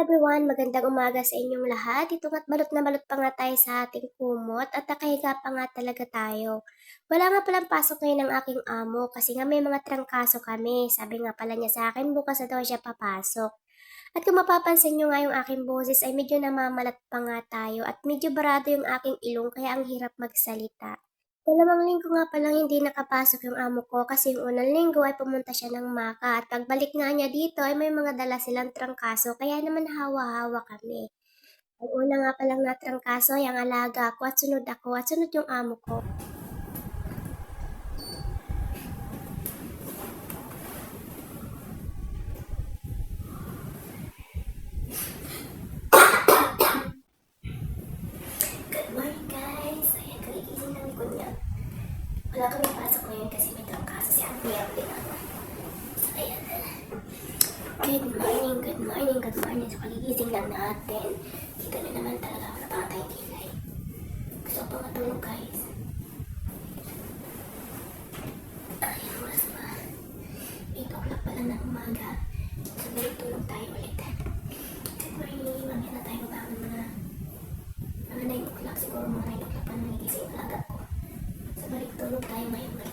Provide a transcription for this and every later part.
everyone, magandang umaga sa inyong lahat. Ito nga't balot na balot pa nga tayo sa ating kumot at nakahiga pa nga talaga tayo. Wala nga palang pasok ngayon ng aking amo kasi nga may mga trangkaso kami. Sabi nga pala niya sa akin, bukas na daw siya papasok. At kung mapapansin nyo nga yung aking boses ay medyo namamalat pa nga tayo at medyo barado yung aking ilong kaya ang hirap magsalita. Dalawang linggo nga palang hindi nakapasok yung amo ko kasi yung unang linggo ay pumunta siya ng Maka at pagbalik nga niya dito ay may mga dala silang trangkaso kaya naman hawa-hawa kami. Ang una nga palang na trangkaso ay ang alaga ko at sunod ako at sunod yung amo ko. Good morning guys! Ayan, kagigising ng likod niya. Wala kami pasok ngayon kasi may trangkaso si Ate din ako. So, ayan. Good morning, good morning, good morning. So, kagigising lang natin. Dito na naman talaga ako napakatay kilay. Gusto ko pa matulog guys. Ay, oras pa. 8 o'clock pa lang ng umaga. So, balik tulog tayo ulit. Good morning. Mamaya na tayo mga mga 9 o'clock siguro mga 9 o'clock pa nagigising ang alaga ko. So, balik tulog tayo ngayon.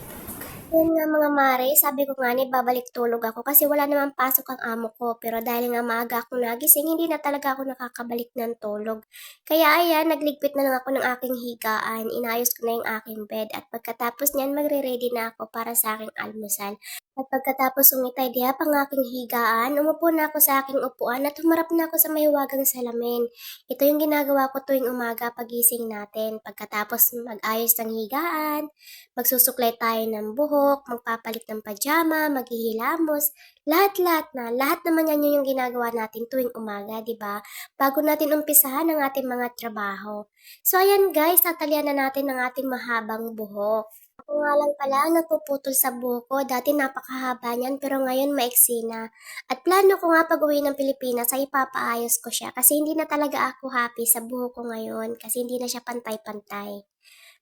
Yun nga mga mare, sabi ko nga ni babalik tulog ako kasi wala namang pasok ang amo ko. Pero dahil nga maaga ako nagising, hindi na talaga ako nakakabalik ng tulog. Kaya ayan, nagligpit na lang ako ng aking higaan. Inayos ko na yung aking bed. At pagkatapos niyan, magre-ready na ako para sa aking almusal. At pagkatapos umitay diya pang aking higaan, umupo na ako sa aking upuan at humarap na ako sa mahiwagang salamin. Ito yung ginagawa ko tuwing umaga pagising natin. Pagkatapos mag-ayos ng higaan, magsusuklay tayo ng buhok, magpapalit ng pajama, maghihilamos, lahat-lahat na. Lahat naman yan yun yung ginagawa natin tuwing umaga, di ba? Bago natin umpisahan ang ating mga trabaho. So ayan guys, tatalian na natin ang ating mahabang buhok. Ako nga lang pala ang nagpuputol sa buhok ko. Dati napakahaba niyan pero ngayon maiksi na. At plano ko nga pag uwi ng Pilipinas ay ipapaayos ko siya kasi hindi na talaga ako happy sa buhok ko ngayon kasi hindi na siya pantay-pantay.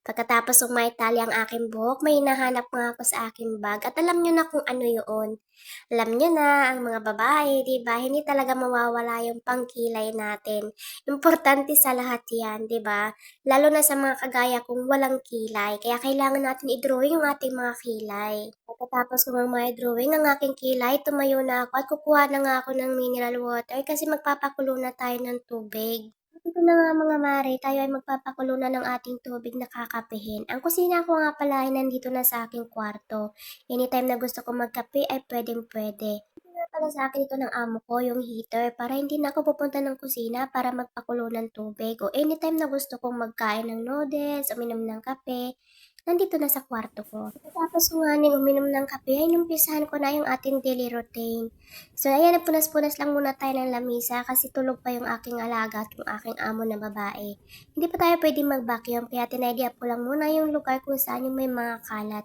Pagkatapos umaitali ang aking buhok, may hinahanap nga ako sa aking bag at alam nyo na kung ano yun. Alam nyo na, ang mga babae, di ba, hindi talaga mawawala yung pangkilay natin. Importante sa lahat yan, di ba? Lalo na sa mga kagaya kung walang kilay. Kaya kailangan natin i-drawing yung ating mga kilay. Pagkatapos ko ng mga drawing ang aking kilay, tumayo na ako at kukuha na nga ako ng mineral water kasi magpapakulo na tayo ng tubig. Ito na nga mga mare, tayo ay magpapakulo na ng ating tubig na kakapihin. Ang kusina ko nga pala ay nandito na sa aking kwarto. Anytime na gusto ko magkape ay pwedeng pwede. Ito nga pala sa akin ito ng amo ko, yung heater, para hindi na ako pupunta ng kusina para magpakulo ng tubig. O anytime na gusto kong magkain ng noodles, uminom ng kape, nandito na sa kwarto ko. Tapos nga ning uminom ng kape, ay numpisahan ko na yung ating daily routine. So ayan, napunas-punas lang muna tayo ng lamisa kasi tulog pa yung aking alaga at yung aking amo na babae. Hindi pa tayo pwede mag-vacuum kaya tineady up ko lang muna yung lugar kung saan yung may mga kalat.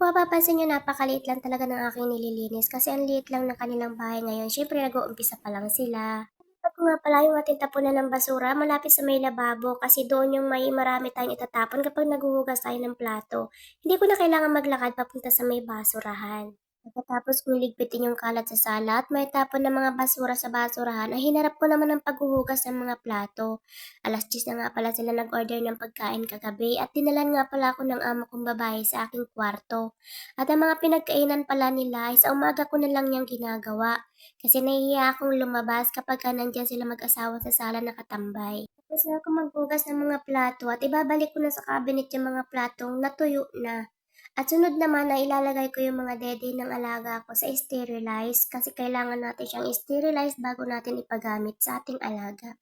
Kung mapapansin nyo, napakaliit lang talaga ng aking nililinis kasi ang liit lang ng kanilang bahay ngayon. Siyempre, nag-uumpisa pa lang sila. At nga pala yung ating tapunan ng basura malapit sa may lababo kasi doon yung may marami tayong itatapon kapag naguhugas tayo ng plato. Hindi ko na kailangan maglakad papunta sa may basurahan. Pagkatapos kong ligpitin yung kalat sa sala at may tapon ng mga basura sa basurahan, ay hinarap ko naman ang paghuhugas ng mga plato. Alas 10 na nga pala sila nag-order ng pagkain kagabi at dinalan nga pala ako ng amo kong babae sa aking kwarto. At ang mga pinagkainan pala nila ay sa umaga ko na lang niyang ginagawa. Kasi nahihiya akong lumabas kapag ka nandyan sila mag-asawa sa sala nakatambay. Tapos na ako maghugas ng mga plato at ibabalik ko na sa cabinet yung mga platong natuyo na. At sunod naman na ilalagay ko yung mga dede ng alaga ko sa sterilize kasi kailangan natin siyang sterilize bago natin ipagamit sa ating alaga.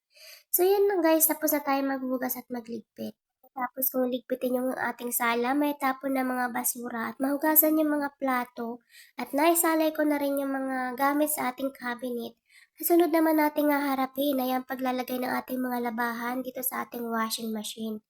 So yan lang guys, tapos na tayo maghugas at magligpit. Tapos kung ligpitin yung ating sala, may tapon na mga basura at mahugasan yung mga plato at naisalay ko na rin yung mga gamit sa ating cabinet. Kasunod naman natin nga harapin ay ang paglalagay ng ating mga labahan dito sa ating washing machine.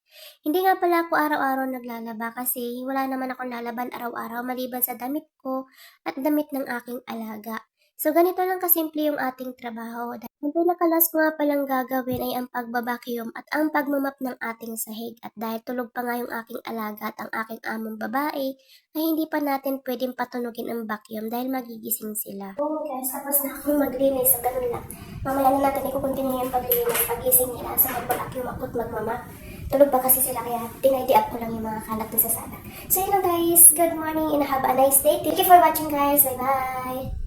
Hindi nga pala ako araw-araw naglalaba kasi wala naman akong lalaban araw-araw maliban sa damit ko at damit ng aking alaga. So ganito lang kasimple yung ating trabaho. Ang pinakalas ko nga palang gagawin ay ang pagbabacuum at ang pagmamap ng ating sahig. At dahil tulog pa nga yung aking alaga at ang aking among babae, ay hindi pa natin pwedeng patunugin ang vacuum dahil magigising sila. Oh guys, tapos na akong maglinis. So ganun lang. Mamaya na natin ikukontinue yung paglilinis pagising nila sa mag-vacuum ako at magmama. Tulog pa kasi sila kaya tinaydi up ko lang yung mga kalat sa sala. So yun lang guys. Good morning and have a nice day. Thank you for watching guys. Bye bye.